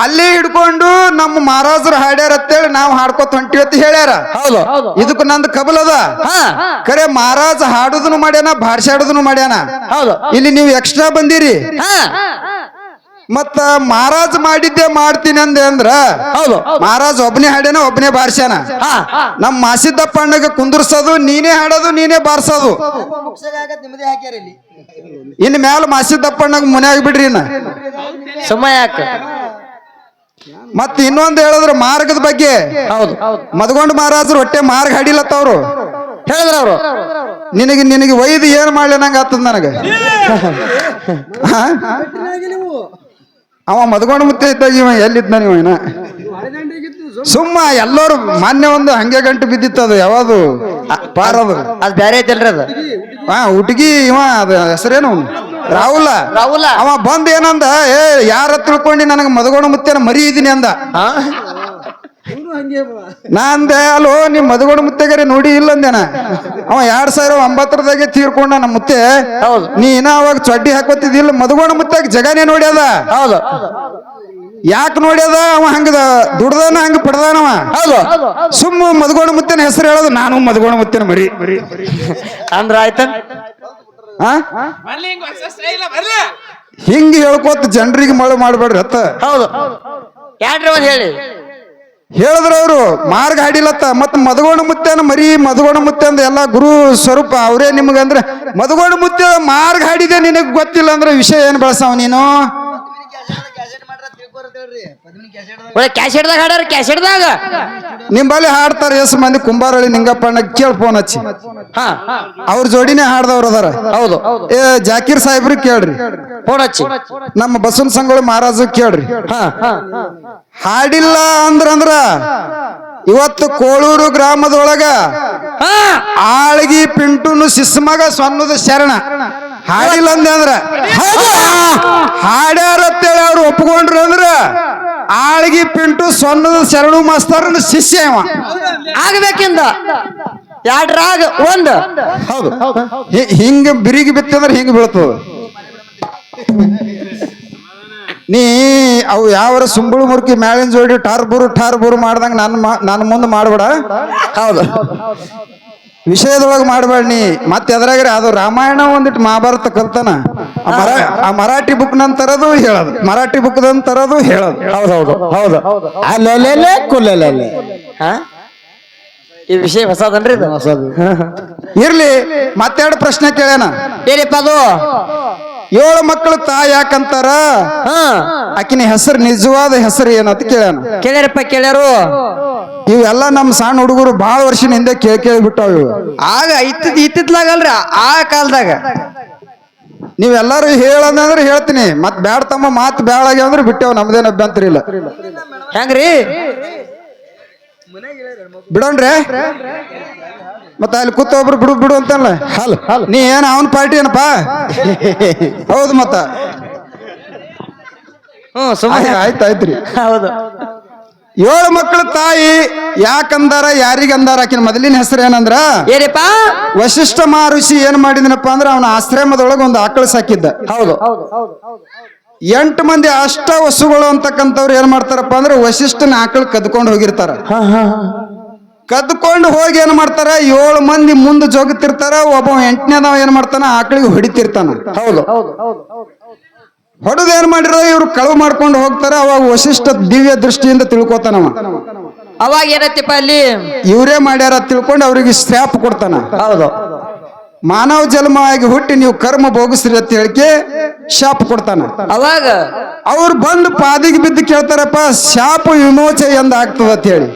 ಅಲ್ಲಿ ಹಿಡ್ಕೊಂಡು ನಮ್ಮ ಮಹಾರಾಜರು ಹಾಡ್ಯಾರ ಅಂತೇಳಿ ನಾವು ಹಾಡ್ಕೋತ ಹೊಂಟಿವಿ ಅಂತ ಹೇಳ್ಯಾರ. ಹೌದು. ಇದಕ್ಕೂ ನಂದು ಕಬಲದ ಅದ. ಖರೆ ಮಹಾರಾಜ ಹಾಡುದನು ಮಾಡ್ಯಾನ ಭಾಷಾಡುದನು ಮಾಡ್ಯಾನ. ಹೌದು. ಇಲ್ಲಿ ನೀವು ಎಕ್ಸ್ಟ್ರಾ ಬಂದಿರಿ. ಹಾ. ಮತ್ತ ಮಹಾರಾಜ್ ಮಾಡಿದ್ದೆ ಮಾಡ್ತೀನಿ ಅಂದೆ ಅಂದ್ರ ಹೌದು. ಮಹಾರಾಜ್ ಒಬ್ಬನೇ ಹಾಡ್ಯಾನ ಒಬ್ನೇ ಬಾರ್ಸ್ಯಾನ ಹಾ. ನಮ್ ಮಾಸಿದ್ದಪ್ಪ ಅಣ್ಣಗ ಕುಂದ್ರಸೋದು ನೀನೇ ಹಾಡೋದು ನೀನೇ ಬಾರ್ಸೋದು. ಇನ್ ಮ್ಯಾಲ ಮಾಸಿದ್ದಪ್ಪ ಅಣ್ಣಗ ಮುನೆ ಬಿಡ್ರಿ ಇನ್ನ. ಸುಮ್ಮ ಯಾಕ? ಮತ್ ಇನ್ನೊಂದು ಹೇಳಿದ್ರು ಮಾರ್ಗದ ಬಗ್ಗೆ. ಹೌದು. ಮದ್ಗೊಂಡ್ ಮಹಾರಾಜರು ಹೊಟ್ಟೆ ಮಾರ್ಗ ಹಡಿಲತ್ತವ್ರು. ಹೇಳಿದ್ರ ಅವರು? ನಿನಗೆ ನಿನಗೆ ಒಯ್ದು ಏನ್ ಮಾಡ್ಲಿ ನಂಗ ಆತದ ನನಗೆ? ಅವ ಮದ್ಗೊಂಡು ಮುತ್ತೆ ಇದ್ದಾಗ ಇವ ಎಲ್ಲಿದ್ದ ನೀವು ಇನ್ನ? ಸುಮ್ಮ ಎಲ್ಲರೂ ಮಾನ್ಯ ಒಂದು ಹಂಗೆ ಗಂಟು ಬಿದ್ದಿತ್ತದು ಯಾವುದು? ಪಾರದು ಅದು. ಬೇರೆ ಐತಲ್ರಿ ಅದು. ಹಾ ಹುಡುಗಿ ಇವ ಅದ ಹೆಸರೇನು? ರಾಹುಲ್. ರಾಹುಲ. ಅವ ಬಂದ ಏನಂದ ಏ ಯಾರ ತಿಳ್ಕೊಂಡಿ ನನಗ ಮದಗೋಣ ಮುತ್ತೇನ ಮರಿ ಇದೀನಿ ಅಂದ. ನಾಂದೆ ನಾ ಅಂದೆ ಅಲೋ ನಿಮ್ ಮದಗೋಣ ಮುತ್ತೆಗರೆ ನೋಡಿ ಇಲ್ಲ ಅಂದೇನ ಅವ ಎರಡ್ ಸಾವಿರ ಒಂಬತ್ತರದಾಗೆ ತೀರ್ಕೊಂಡ ನಮ್ಮ ಮುತ್ತೆ ಹೌದು. ನೀ ಇನ್ನ ಅವಾಗ ಚಡ್ಡಿ ಹಾಕೋತಿದ್ದಿಲ್ಲ ಮದಗೋಣ ಮುತ್ತಾಗ ಜಗನೇ ನೋಡ್ಯದ ಹೌದು. ಯಾಕೆ ನೋಡ್ಯದ ಅವ ಹಂಗ ದುಡ್ದಾನ ಹಂಗ ಪಡ್ದಾನವ. ಹೌದು. ಸುಮ್ಮ ಮದಗೋಣ ಮುತ್ತೇನ ಹೆಸರು ಹೇಳೋದು ನಾನು ಮದಗೋಣ ಮುತ್ತೇನ ಮರಿ. ಅಂದ್ರ ಆಯ್ತ ಹಿಂಗ ಹೇಳ್ಕೋತ ಜನರಿಗೆ ಮಳೆ ಮಾಡ್ಬೇಡ್ರಿ ಅತ್ತ. ಹೌದು. ಯಾಡ್ರಿ ಒಂದ್ ಹೇಳಿ? ಹೇಳಿದ್ರ ಅವರು ಮಾರ್ಗ ಹಾಡಿಲತ್ತ ಮತ್ ಮದಗೋಣ ಮುತ್ತೇನ ಮರಿ ಮದಗೋಣ ಮುತ್ತೆ ಅಂದ ಎಲ್ಲ ಗುರು ಸ್ವರೂಪ ಅವರೇ ನಿಮ್ಗಂದ್ರೆ. ಮದಗೋಣ ಮುತ್ತೆ ಮಾರ್ಗ ಹಾಡಿದೆ ನಿನಗ್ ಗೊತ್ತಿಲ್ಲ ಅಂದ್ರೆ ವಿಷಯ ಏನ್ ಬಳಸಾವ ನೀನು? ಒಳ್ಳೆ ಕ್ಯಾಸೆಟ್ದಾಗ ಹಾಡ್ಯಾರ ಕ್ಯಾಸೆಟ್ದಾಗ ನಿಂಬಲ್ಲಿ ಹಾಡ್ತಾರ ಎಸ್ ಮಂದಿ ಕುಂಬಾರಳಿ ನಿಂಗಪ್ಪಣ್ಣ ಕೇಳ್ ಫೋನ್ ಹಚ್ಚಿ. ಹಾ ಅವ್ರ ಜೋಡಿನೇ ಹಾಡ್ದವ್ರ ಅದಾರ. ಹೌದು. ಏ ಜಾಕೀರ್ ಸಾಹೇಬ್ರಿ ಕೇಳ್ರಿ. ಫೋನ್ ಹಚ್ಚಿ. ನಮ್ಮ ಬಸವನ್ ಸಂಗೊಳ್ಳಿ ಮಹಾರಾಜ ಕೇಳ್ರಿ. ಹಾ. ಹಾಡಿಲ್ಲ ಅಂದ್ರಂದ್ರ ಇವತ್ತು ಕೋಳೂರು ಗ್ರಾಮದೊಳಗ ಆಳಗಿ ಆಳ್ಗಿ ಪಿಂಟುನು ಸಿಸ್ಮಗ ಸೊನ್ನದ ಶರಣ. ಹಾಡಿಲ್ಲ ಅಂದೆ ಅಂದ್ರ. ಹಾಡ್ಯಾರ ಅಂತೇಳಿ ಅವ್ರು ಒಪ್ಕೊಂಡ್ರು ಅಂದ್ರ ಆಳ್ಗಿ ಪಿಂಟು ಸೊನ್ನದ ಶರಣು ಮಾಸ್ತಾರ ಶಿಷ್ಯ ಇವ. ಆಗ್ಬೇಕಿಂದ. ಯಾಡ್ರಾಗ ಒಂದ್. ಹೌದು. ಹಿ- ಹಿಂಗ ಬಿರಿಗಿ ಬಿತ್ತಂದ್ರೆ ಹಿಂಗ ಬೀಳ್ತದ. ನೀ ಅವು ಯಾವರ ಸುಂಬಳು ಮುರ್ಕಿ ಮ್ಯಾಲಿನ ಜೋಡಿ ಟಾರ್ ಬುರು ಟಾರ್ ಬುರು ಮಾಡ್ದಂಗ ನನ್ನ ನನ್ನ ಮುಂದೆ ಮಾಡ್ಬೇಡ. ಹೌದು. ವಿಷಯದೊಳಗೆ ಮಾಡಬೇಡ ನೀ. ಮತ್ತೆ ಅದ್ರಾಗ್ರೆ ಅದು ರಾಮಾಯಣ ಒಂದಿಟ್ಟು ಮಹಾಭಾರತ ಕಲ್ತಾನ. ಆ ಮರಾ ಆ ಮರಾಠಿ ಬುಕ್ ತರದು ಹೇಳೋದು. ಮರಾಠಿ ಬುಕ್ ತರದು ಹೇಳೋದು. ಹೌದೌದು ಹೌದು ಅಲ್ಲೇ ಕುಲ್ಲೆಲ್ಲೆಲ್ಲೆ ಹಾ? ಈ ವಿಷಯ ಹೊಸದನ್ರಿ ಹೊಸದು. ಇರ್ಲಿ ಮತ್ತೆರಡು ಪ್ರಶ್ನೆ ಕೇಳೋಣ ಏನಪ್ಪ ಅದು? ಏಳು ಮಕ್ಕಳು ತಾಯಿ ಯಾಕಂತಾರ? ಹಾ. ಆಕಿನ ಹೆಸರು ನಿಜವಾದ ಹೆಸರು ಏನಂತ ಕೇಳ್ಯಾನ. ಕೇಳ್ಯಾರಪ್ಪ ಕೇಳ್ಯಾರು. ಇವೆಲ್ಲ ನಮ್ಮ ಸಣ್ಣ ಹುಡುಗರು ಬಹಳ ವರ್ಷದ ಹಿಂದೆ ಕೇಳಿ ಕೇಳಿ ಬಿಟ್ಟಾವ ಇವು. ಆಗ ಇತ್ತಿದ್ ಇತ್ತಿತ್ಲಾಗಲ್ರಿ? ಆ ಕಾಲದಾಗ. ನೀವೆಲ್ಲರೂ ಹೇಳಂದ್ರೆ ಹೇಳ್ತೀನಿ. ಮತ್ ಬ್ಯಾಡ ತಮ್ಮ ಮಾತು ಬ್ಯಾಳಾಗಿ ಅಂದ್ರೆ ಬಿಟ್ಟೇವ್ ನಮ್ದೇನ್ ಅಭ್ಯಂತರ ಇಲ್ಲ. ಹೆಂಗ್ರಿ? ಬಿಡೋಣ್ರೆ? ಮತ್ತ ಅಲ್ಲಿ ಕೂತ ಒಬ್ರು ಬಿಡು ಬಿಡು ಅಂತಲ್ಲ ಹಲ್ ಹಲ್. ನೀ ಏನ ಅವನ್ ಪಾರ್ಟಿ ಏನಪ್ಪ? ಹೌದು ಮತ್ತ. ಹ್ಮ್ ಸುಮ್ಮನೆ ಆಯ್ತು ಆಯ್ತ್ರಿ. ಹೌದು. ಏಳು ಮಕ್ಕಳ ತಾಯಿ ಯಾಕಂದಾರ ಯಾರಿಗಂದಾರ ಆಕಿನ ಮೊದಲಿನ ಹೆಸರು ಏನಂದ್ರ? ಏನಪ್ಪ ವಶಿಷ್ಠ ಮಹರ್ಷಿ ಏನ್ ಮಾಡಿದನಪ್ಪ ಅಂದ್ರ ಅವನ ಆಶ್ರಮದೊಳಗ ಒಂದು ಆಕಳ ಸಾಕಿದ್ದ. ಹೌದು. ಎಂಟು ಮಂದಿ ಅಷ್ಟ ವಸುಗಳು ಅಂತಕ್ಕಂಥವ್ರು ಏನ್ ಮಾಡ್ತಾರಪ್ಪ ಅಂದ್ರೆ ವಶಿಷ್ಠನ ಆಕಳ ಕದ್ಕೊಂಡು ಹೋಗಿರ್ತಾರ. ಕದ್ಕೊಂಡು ಹೋಗಿ ಏನ್ ಮಾಡ್ತಾರ? ಏಳು ಮಂದಿ ಮುಂದೆ ಜೋಗತಿರ್ತಾರ ಒಬ್ಬ ಎಂಟನೇದವ ಏನ್ ಮಾಡ್ತಾನ? ಆಕಳಿಗೆ ಹೊಡಿತಿರ್ತಾನ. ಹೌದು. ಹೊಡೆದು ಏನ್ ಮಾಡಿರೋ ಇವ್ರು ಕಳವು ಮಾಡ್ಕೊಂಡು ಹೋಗ್ತಾರ ಅವಾಗ ವಶಿಷ್ಠ ದಿವ್ಯ ದೃಷ್ಟಿಯಿಂದ ತಿಳ್ಕೊತಾನವ ಅವಾಗ ಏನತ್ತಪ್ಪ ಅಲ್ಲಿ? ಇವರೇ ಮಾಡ್ಯಾರ ತಿಳ್ಕೊಂಡು ಅವ್ರಿಗೆ ಸ್ಟ್ಯಾಪ್ ಕೊಡ್ತಾನ. ಹೌದು. ಮಾನವ ಜನ್ಮ ಆಗಿ ಹುಟ್ಟಿ ನೀವು ಕರ್ಮ ಭೋಗಿಸ್ರಿ ಅಂತ ಹೇಳಿಕೆ ಶಾಪ ಕೊಡ್ತಾನ. ಅವಾಗ? ಅವ್ರು ಬಂದು ಪಾದಿಗೆ ಬಿದ್ದು ಕೇಳ್ತಾರಪ್ಪ ಶಾಪ ವಿಮೋಚ ಎಂದಾಗ್ತದ ಅಂತ ಹೇಳಿ.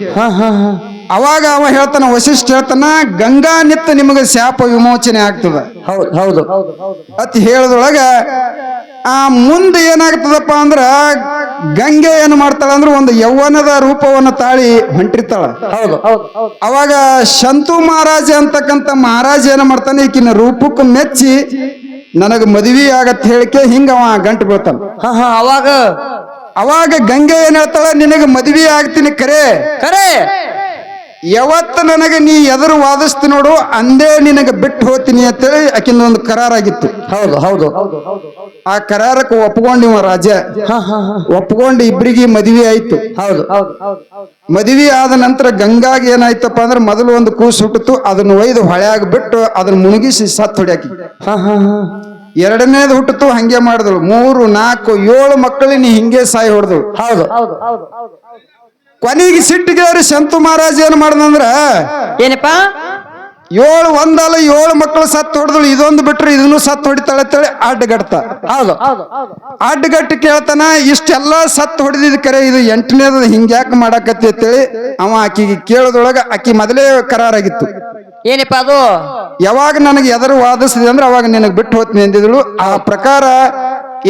ಅವಾಗ ಅವ ಹೇಳ್ತಾನ ವಶಿಷ್ಠ ಹೇಳ್ತಾನ ಗಂಗಾ ನಿತ್ತ ನಿಮಗೆ ಶಾಪ ವಿಮೋಚನೆ ಆಗ್ತದ. ಹೌದು ಹೌದು. ಅತ್ ಹೇಳದೊಳಗ ಆ ಮುಂದೆ ಏನಾಗ್ತದಪ್ಪ ಅಂದ್ರ ಗಂಗೆ ಏನ್ ಮಾಡ್ತಾಳ ಅಂದ್ರ ಒಂದು ಯೌವನದ ರೂಪವನ್ನ ತಾಳಿ ಹೊಂಟಿರ್ತಾಳ. ಹೌದು. ಅವಾಗ ಶಂತು ಮಹಾರಾಜ ಅಂತಕ್ಕಂಥ ಮಹಾರಾಜ ಏನ್ ಮಾಡ್ತಾನೆ ಈಕಿನ ರೂಪಕ್ಕೆ ಮೆಚ್ಚಿ ನನಗ ಮದುವೆ ಆಗತ್ ಹೇಳಿಕೆ ಹಿಂಗ ಅವ ಗಂಟು ಬೀಳ್ತಾನ. ಅವಾಗ? ಅವಾಗ ಗಂಗೆ ಏನ್ ಹೇಳ್ತಾಳ ನಿನಗೆ ಮದುವೆ ಆಗ್ತೀನಿ ಕರೆ. ಖರೆ ಯಾವತ್ತ ನನಗೆ ನೀ ಎದುರು ವಾದಿಸ್ತಿ ನೋಡು ಅಂದೇ ನಿನಗೆ ಬಿಟ್ಟು ಹೋಗ್ತೀನಿ ಅಂತೇಳಿ ಆಕಿನ ಒಂದು ಕರಾರಾಗಿತ್ತು. ಹೌದು ಹೌದು. ಆ ಕರಾರಕ್ಕೆ ಒಪ್ಕೊಂಡಿವ ರಾಜ. ಒಪ್ಕೊಂಡು ಇಬ್ಬರಿಗೆ ಮದುವೆ ಆಯ್ತು. ಹೌದು. ಮದುವೆ ಆದ ನಂತರ ಗಂಗಾಗಿ ಏನಾಯ್ತಪ್ಪ ಅಂದ್ರೆ ಮೊದಲು ಒಂದು ಕೂಸು ಹುಟ್ಟಿತು ಅದನ್ನ ಒಯ್ದು ಹೊಳ್ಯಾಗ ಬಿಟ್ಟು ಅದನ್ನ ಮುಳುಗಿಸಿ ಸತ್ತು ಹೊಡ್ಯಾಕಿ. ಎರಡನೇದು ಹುಟ್ಟಿತು ಹಂಗೆ ಮಾಡಿದಳು. ಮೂರು ನಾಲ್ಕು ಏಳು ಮಕ್ಕಳಿಗೆ ನೀ ಹಿಂಗೆ ಸಾಯಿ ಹೊಡೆದಳು. ಹೌದು. ಕೊನೆಗೆ ಸಿಟ್ಟಿಗೇರಿ ಶಂತು ಮಹಾರಾಜ್ ಏನ್ ಮಾಡ್ದಂದ್ರ ಏನಪ್ಪ? ಏಳು ಒಂದಲ್ಲ ಏಳು ಮಕ್ಕಳು ಸತ್ತು ಹೊಡೆದಳು ಇದೊಂದು ಬಿಟ್ರೆ ಇದನ್ನು ಸತ್ತು ಹೊಡಿತಾಳೆ ಅಂತೇಳಿ ಅಡ್ಡಗಟ್ಟ. ಹೌದು. ಅಡ್ಡಗಟ್ಟಿ ಕೇಳ್ತಾನ ಇಷ್ಟೆಲ್ಲ ಸತ್ತು ಹೊಡೆದಿದ್ ಕರೆ ಇದು ಎಂಟನೇದ ಹಿಂಗ್ಯಾಕೆ ಮಾಡಾಕತ್ತಿ ಅಂತೇಳಿ ಅವ ಆಕಿಗೆ ಕೇಳೋದೊಳಗ ಆಕಿ ಮೊದಲೇ ಕರಾರಾಗಿತ್ತು. ಏನಪ್ಪ ಅದು? ಯಾವಾಗ ನನಗೆ ಎದರು ವಾದಿಸಿದೆ ಅಂದ್ರೆ ಅವಾಗ ನಿನಗೆ ಬಿಟ್ಟು ಹೋಗ್ತೀನಿ ಎಂದಿದಳು ಆ ಪ್ರಕಾರ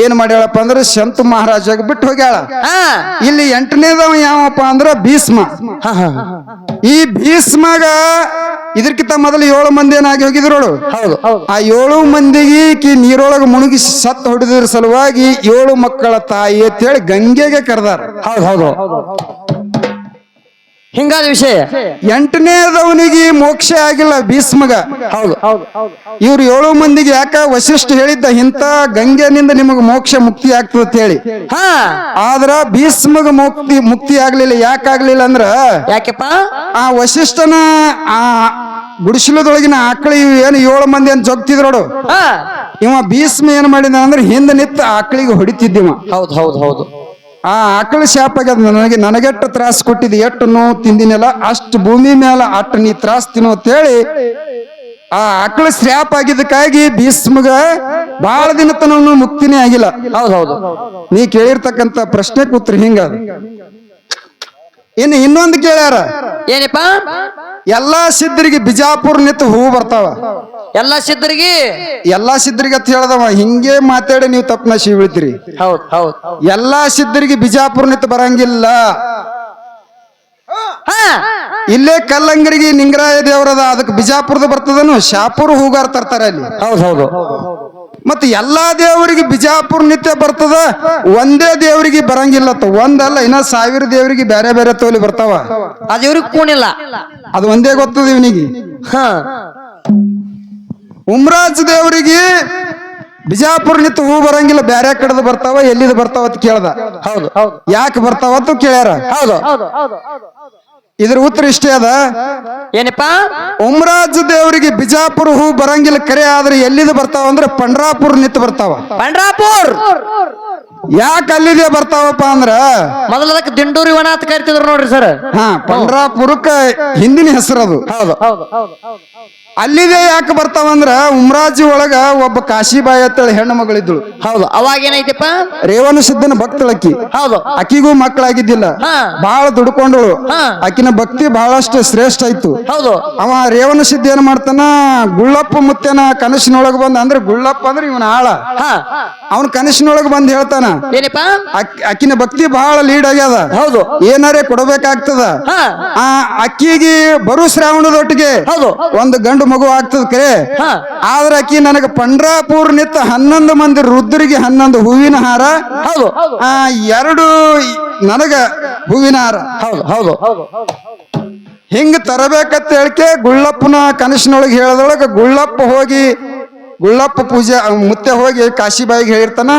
ಏನ್ ಮಾಡ್ಯಾಳಪ್ಪ ಅಂದ್ರೆ ಶಂತು ಮಹಾರಾಜಾಗ ಬಿಟ್ಟು ಹೋಗ್ಯಾಳ. ಇಲ್ಲಿ ಎಂಟನೇದವ ಯಾವಪ್ಪ ಅಂದ್ರ ಭೀಷ್ಮ. ಈ ಭೀಷ್ಮಗ ಇದಕ್ಕಿಂತ ಮೊದಲು ಏಳು ಮಂದಿ ಏನಾಗಿ ಹೋಗಿದ್ರೋಳು ಹೌದು ಆ ಏಳು ಮಂದಿಗೆ ಕಿ ನೀರೊಳಗೆ ಮುಳುಗಿ ಸತ್ತು ಹೊಡೆದ್ರ ಸಲುವಾಗಿ ಏಳು ಮಕ್ಕಳ ತಾಯಿ ಅಂತ ಹೇಳಿ ಗಂಗೆಗೆ ಕರೆದಾರ. ಹೌದು ಹೌದು. ಹಿಂಗಾದ ವಿಷಯ. ಎಂಟನೇದವನಿಗೆ ಮೋಕ್ಷ ಆಗಿಲ್ಲ ಭೀಷ್ಮಗ. ಹೌದು. ಇವ್ರು ಏಳು ಮಂದಿಗೆ ಯಾಕ ವಶಿಷ್ಠ ಹೇಳಿದ್ದ ಇಂತ ಗಂಗೆನಿಂದ ನಿಮಗೆ ಮೋಕ್ಷ ಮುಕ್ತಿ ಆಗ್ತದ ಅಂತ ಹೇಳಿ. ಹಾ. ಆದ್ರ ಭೀಷ್ಮಗ ಮುಕ್ತಿ ಮುಕ್ತಿ ಆಗ್ಲಿಲ್ಲ ಯಾಕಾಗ್ಲಿಲ್ಲ ಅಂದ್ರ ಯಾಕೆಪ್ಪ? ಆ ವಶಿಷ್ಠನ ಆ ಗುಡಿಸಲದೊಳಗಿನ ಆಕಳಿ ಏನು ಏಳು ಮಂದಿ ಅಂತ ಜೊಗ್ತಿದ್ರು ನೋಡು. ಹಾ. ಇವ ಭೀಷ್ಮ ಏನ್ ಮಾಡಿದ ಅಂದ್ರೆ ಹಿಂದೆ ನಿತ್ತ ಆಕಳಿಗೆ ಹೊಡಿತಿದ್ದಿವ ಹೌದು ಹೌದು ಹೌದು. ಆ ಆಕಳ ಶಾಪ ಆಗ್ಯದ ನನಗೆ ನನಗೆಟ್ಟು ತ್ರಾಸ ಕೊಟ್ಟಿದ್ದು ಎಷ್ಟು ನೋವು ತಿಂದಿನಲ್ಲ, ಅಷ್ಟು ಭೂಮಿ ಮೇಲೆ ಅಷ್ಟು ನೀ ತ್ರಾಸ ತಿನ್ನು ಅಂತೇಳಿ ಆ ಆಕಳ ಶ್ರಾಪ ಆಗಿದ್ದಕ್ಕಾಗಿ ಭೀಷ್ಮಗ ಬಹಳ ದಿನ ತನ ಮುಕ್ತಿನೇ ಆಗಿಲ್ಲ. ಹೌದು ಹೌದು. ನೀ ಕೇಳಿರ್ತಕ್ಕಂಥ ಪ್ರಶ್ನೆ ಕೂತ್ರಿ ಹಿಂಗ ಇನ್ನು ಇನ್ನೊಂದು ಕೇಳ್ಯಾರ? ಏನಪ್ಪ? ಎಲ್ಲಾ ಸಿದ್ಧರಿಗೆ ಬಿಜಾಪುರ ನಿಂತು ಹೂವು ಬರ್ತಾವ. ಎಲ್ಲಾ ಸಿದ್ಧರಿಗೆ? ಎಲ್ಲಾ ಸಿದ್ಧರಿಗೆ ಅಂತ ಹೇಳ್ದವ ಹಿಂಗೆ ಮಾತಾಡಿ ನೀವು ತಪ್ಪನ ಶಿವ್ ಬೀಳ್ತೀರಿ. ಹೌದು ಹೌದು. ಎಲ್ಲಾ ಸಿದ್ಧರಿಗೆ ಬಿಜಾಪುರ ನಿಂತು ಬರಂಗಿಲ್ಲ. ಹಾ. ಇಲ್ಲೇ ಕಲ್ಲಂಗರಿಗೆ ನಿಂಗರಾಯ ದೇವರದ ಅದಕ್ಕೆ ಬಿಜಾಪುರದ ಬರ್ತದನು ಶಾಪುರ ಹೂಗಾರ ತರ್ತಾರೆ ಅಲ್ಲಿ. ಹೌದು ಹೌದು. ಮತ್ತೆ ಎಲ್ಲಾ ದೇವರಿಗೆ ಬಿಜಾಪುರ ನಿತ್ಯ ಬರ್ತದ ಒಂದೇ ದೇವರಿಗೆ ಬರಂಗಿಲ್ಲ ತ. ಒಂದಲ್ಲ ಇನ್ನ ಸಾವಿರ ದೇವರಿಗೆ ಬೇರೆ ಬೇರೆ ತೋಲಿ ಬರ್ತಾವ. ಅದು ಇವ್ರಿಗೆ ಕೂಣಿಲ್ಲ. ಅದು ಒಂದೇ ಗೊತ್ತದ ಇವನಿಗೆ. ಹ. ಉಮ್ರಾಜ್ ದೇವರಿಗೆ ಬಿಜಾಪುರ ನಿತ್ಯ ಹೂ ಬರಂಗಿಲ್ಲ ಬೇರೆ ಕಡೆದು ಬರ್ತಾವ ಎಲ್ಲಿದು ಬರ್ತಾವ ಅಂತ ಕೇಳ್ದ. ಹೌದು ಹೌದು. ಯಾಕೆ ಬರ್ತಾವ ಅಂತ ಕೇಳ್ಯಾರ. ಹೌದು. ಇದ್ರ ಉತ್ತರ ಇಷ್ಟೇ ಅದ. ಏನಪ್ಪಾ? ಉಮರಾಜ್ ದೇವರಿಗೆ ಬಿಜಾಪುರ ಹೂ ಬರಂಗಿಲ್ಲ ಕರೆ ಆದ್ರೆ ಎಲ್ಲಿದು ಬರ್ತಾವ ಅಂದ್ರೆ ಪಂಡ್ರಾಪುರ ನಿಂತು ಬರ್ತಾವ. ಪಂಡ್ರಾಪುರ್? ಯಾಕೆ ಅಲ್ಲಿದೆ ಬರ್ತಾವಪ್ಪ ಅಂದ್ರ? ಮೊದಲ ಅದಕ್ಕೆ ದಿಂಡೂರಿ ವನ ಅಂತ ಕರಿತಿದ್ರು ನೋಡ್ರಿ ಸರ್. ಹಾ ಪಂಡ್ರಾಪುರಕ್ಕ ಹಿಂದಿನ ಹೆಸರು ಅದು. ಹೌದು. ಅಲ್ಲಿದೆ ಯಾಕೆ ಬರ್ತಾವಂದ್ರ ಉಮ್ರಾಜಿ ಒಳಗ ಒಬ್ಬ ಕಾಶಿಬಾಯಿ ಅಂತೇಳಿ ಹೆಣ್ಣು ಮಗಳಿದ್ಳು. ಹೌದು ಅವಾಗ ಏನೈತಪ್ಪ? ರೇವಣ ಸಿದ್ದನ ಭಕ್ತಳಕ್ಕಿ ಹೌದು. ಅಕ್ಕಿಗೂ ಮಕ್ಕಳಾಗಿದ್ದಿಲ್ಲ. ಬಹಳ ದುಡ್ಕೊಂಡಳು. ಆಕಿನ ಭಕ್ತಿ ಬಹಳಷ್ಟು ಶ್ರೇಷ್ಠ ಆಯ್ತು. ಹೌದು. ಅವ ರೇವಣ ಸಿದ್ಧ ಏನ್ ಮಾಡ್ತಾನ? ಗುಳ್ಳಪ್ಪ ಮುತ್ತೇನ ಕನಸಿನೊಳಗ ಬಂದ ಅಂದ್ರೆ ಗುಳ್ಳಪ್ಪ ಅಂದ್ರೆ ಇವನ ಆಳ. ಹಾ. ಅವನ ಕನಸಿನೊಳಗ ಬಂದ್ ಹೇಳ್ತಾನ ಅಕ್ಕಿನ ಭಕ್ತಿ ಬಹಳ ಲೀಡ್ ಆಗ್ಯದ. ಹೌದು. ಏನಾರೇ ಕೊಡಬೇಕಾಗ್ತದ? ಆ ಅಕ್ಕಿಗೆ ಬರು ಶ್ರಾವಣದೊಟ್ಟಿಗೆ ಹೌದು. ಒಂದು ಗಂಡು ಮಗು ಆಗ್ತದ ಕರೆ. ಆದ್ರ ಅಕ್ಕಿ ನನಗೆ ಪಂಡ್ರಾಪುರ್ ನಿತ್ತ ಹನ್ನೊಂದು ಮಂದಿ ರುದ್ರಿಗೆ ಹನ್ನೊಂದು ಹೂವಿನ ಹಾರ. ಹೌದು ಆ ಎರಡು ನನಗ ಹೂವಿನ ಹಾರ. ಹೌದು ಹೌದು. ಹಿಂಗ ತರಬೇಕಂತ ಹೇಳಿಕೆ ಗುಳ್ಳಪ್ಪನ ಕನಸಿನೊಳಗೆ ಹೇಳದೊಳಗ ಗುಳ್ಳಪ್ಪ ಹೋಗಿ ಗುಳ್ಳಪ್ಪ ಪೂಜೆ ಮುತ್ತೆ ಹೋಗಿ ಕಾಶಿಬಾಯಿಗೆ ಹೇಳಿರ್ತಾನ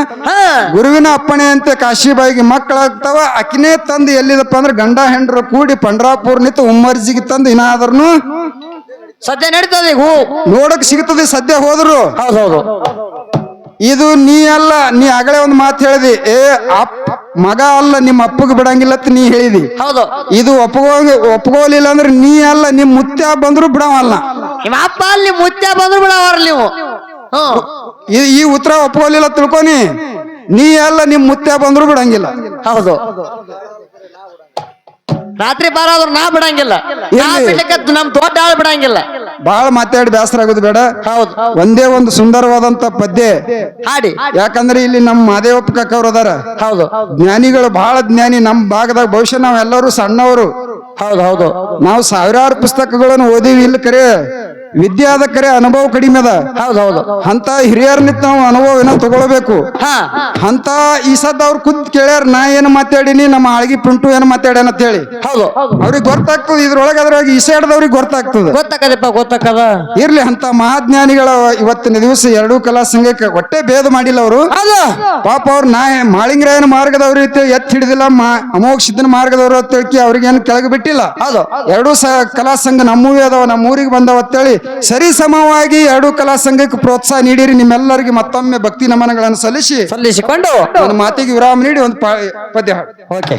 ಗುರುವಿನ ಅಪ್ಪಣೆ ಅಂತ ಕಾಶಿಬಾಯಿಗೆ ಮಕ್ಕಳಾಗ್ತಾವ ಅಕಿನೇ ತಂದು ಎಲ್ಲಿದಪ್ಪ ಅಂದ್ರೆ ಗಂಡ ಹೆಂಡ್ರು ಕೂಡಿ ಪಂಡ್ರಾಪುರ್ ನಿಂತು ಉಮ್ಮರ್ಜಿಗೆ ತಂದು ಇನ್ನಾದ್ರೂ ಸದ್ಯ ನಡೀತದೆ ಈಗ ಹೂ. ನೋಡಕ್ ಸಿಗ್ತದೆ ಸದ್ಯ ಹೋದ್ರು. ಹೌದು ಹೌದು. ಇದು ನೀ ಅಲ್ಲ ನೀ ಆಗಲೇ ಒಂದು ಮಾತು ಹೇಳಿದಿ. ಏ ಅಪ್ ಮಗ ಅಲ್ಲ ನಿಮ್ಮ ಅಪ್ಪಗೆ ಬಿಡಂಗಿಲ್ಲ ಅಂತ ನೀ ಹೇಳಿದಿ. ಹೌದು. ಇದು ಒಪ್ಪಗೋ ಒಪ್ಪಗೋಲಿಲ್ಲ ಅಂದ್ರೆ ನೀ ಅಲ್ಲ ನಿಮ್ ಮುತ್ಯ ಬಂದ್ರು ಬಿಡವಲ್ಲ ನಿಮ್ಮ ಅಪ್ಪ ಅಲ್ಲಿ ಮುತ್ಯ ಬಂದ್ರು ಬಿಡವ್ರ ನೀವು. ಹ್ಮ್ ಈ- ಈ ಉತ್ತರ ಒಪ್ಪಗೋಲಿಲ್ಲ ತಿಳ್ಕೊನಿ. ನೀ ಅಲ್ಲ ನಿಮ್ ಮುತ್ಯ ಬಂದ್ರು ಬಿಡಂಗಿಲ್ಲ. ಹೌದು. ರಾತ್ರಿ ಬಾರಾದ್ರು ನಾ ಬಿಡಂಗಿಲ್ಲ. ನಾ ಎಲ್ಲಿ? ಬಿಡ್ಲಿಕ್ಕೆ ನಮ್ ದೊಡ್ಡ ಆಳ್ ಬಿಡಂಗಿಲ್ಲ. ಬಹಳ ಮಾತಾಡಿ ಬೇಸರ ಆಗೋದು ಬೇಡ. ಹೌದು. ಒಂದೇ ಒಂದು ಸುಂದರವಾದಂತ ಪದ್ಯ. ಹಾಡಿ. ಯಾಕಂದ್ರೆ ಇಲ್ಲಿ ನಮ್ಮ ಮಾದೇವಪ್ಪ ಕಕ್ಕವ್ರು ಅದಾರ. ಹೌದು. ಜ್ಞಾನಿಗಳು ಬಹಳ ಜ್ಞಾನಿ. ನಮ್ಮ ಭಾಗದಾಗ ಬಹುಶಃ ನಾವೆಲ್ಲರೂ ಸಣ್ಣವರು. ಹೌದು ಹೌದು. ನಾವು ಸಾವಿರಾರು ಪುಸ್ತಕಗಳನ್ನು ಓದಿವಿ ಇಲ್ಲಿ ಕರೆ. ವಿದ್ಯೆ ಆದ ಕರೆ ಅನುಭವ ಕಡಿಮೆ ಅದ. ಹೌದೌದು ಹೌದು. ಅಂತ ಹಿರಿಯರ್ ನಿಂತ ನಾವು ಅನುಭವ ಏನೋ ತಗೊಳ್ಬೇಕು. ಹಾ. ಅಂತ ಈ ಸದ್ ಅವ್ರು ಕುದ್ ಕೇಳ್ಯಾರ ನಾ ಏನು ಮಾತಾಡಿನಿ ನಮ್ಮ ಆಳ್ಗಿ ಪಿಂಟು ಏನು ಮಾತಾಡ್ಯಾನ ಅಂತ ಹೇಳಿ ಹೌದು. ಅವ್ರಿಗೆ ಗೊತ್ತಾಗ್ತದ ಇದ್ರೊಳಗೆ ಅದ್ರೊಳಗೆ ಈಸಾಡ್ದವ್ರಿಗೆ ಗೊತ್ತಾಗ್ತದ. ಗೊತ್ತಾಕದಪ್ಪ ಗೊತ್ತಾಕದ ಇರ್ಲಿ ಅಂತ ಮಹಾಜ್ಞಾನಿಗಳ ಇವತ್ತಿನ ದಿವಸ ಎರಡೂ ಕಲಾ ಸಂಘಕ್ಕೆ ಒಟ್ಟೆ ಭೇದ ಮಾಡಿಲ್ಲ ಅವರು. ಪಾಪ ಅವ್ರು ನಾ ಮಾಳಿಂಗರಾಯನ ಮಾರ್ಗದವ್ರು ಎತ್ತಿ ಹಿಡಿದಿಲ್ಲ ಅಮೋಘ ಸಿದ್ಧನ ಮಾರ್ಗದವ್ರು ಅಂತ ಹೇಳಿ ಅವ್ರಿಗೇನು ಕೆಳಗೆ ಬಿಟ್ಟಿಲ್ಲ. ಅದು ಎರಡೂ ಸ ಕಲಾ ಸಂಘ ನಮ್ಮೂವೇ ಅದಾವ ನಮ್ಮೂರಿಗೆ ಊರಿಗೆ ಅಂತ ಅಂತೇಳಿ ಸರಿ ಸಮವಾಗಿ ಎರಡು ಕಲಾ ಸಂಘಕ್ಕೆ ಪ್ರೋತ್ಸಾಹ ನೀಡಿರಿ ನಿಮ್ಮೆಲ್ಲರಿಗೆ ಮತ್ತೊಮ್ಮೆ ಭಕ್ತಿ ನಮನಗಳನ್ನು ಸಲ್ಲಿಸಿ. ಸಲ್ಲಿಸಿಕೊಂಡು ಒಂದು ಮಾತಿಗೆ ವಿರಾಮ ನೀಡಿ ಒಂದು ಪದ್ಯ ಹಾಡು. ಓಕೆ